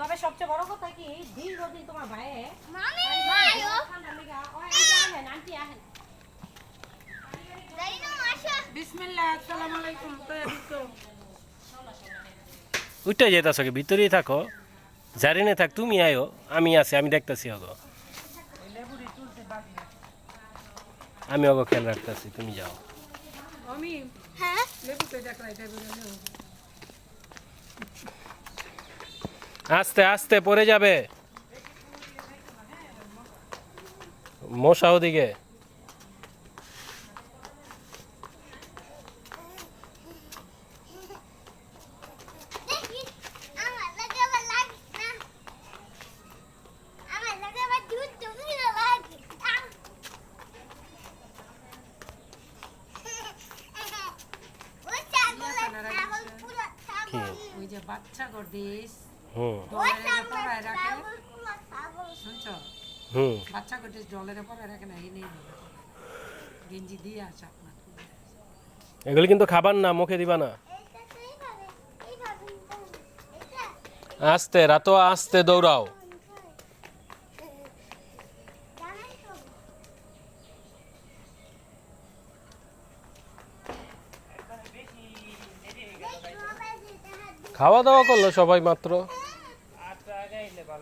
তবে সবচেয়ে বড় কথা কি দীর্ঘদিন তোমার ভাইয়ে ঠান্ডা লেগা ও এই যে আহেন আন্টি আহেন বিসমিল্লাহ আসসালামু আলাইকুম উঠে যেতেছ কি ভিতরেই থাকো। জারি না থাক তুমি আয়ো আমি আছি আমি দেখতেছি অগো আমি অগো খেয়াল রাখতেছি তুমি যাও। আমি লেবু কই দেখ রাইতে আস্তে আস্তে পড়ে যাবে। মশা ওদিকে। ওই যে বাচ্চা গডিস হুম হুম এগুলি কিন্তু খাবার না, মুখে দিবা না। আস্তে, রাতো আস্তে দৌড়াও। খাওয়া দাওয়া করল সবাই মাত্র। আর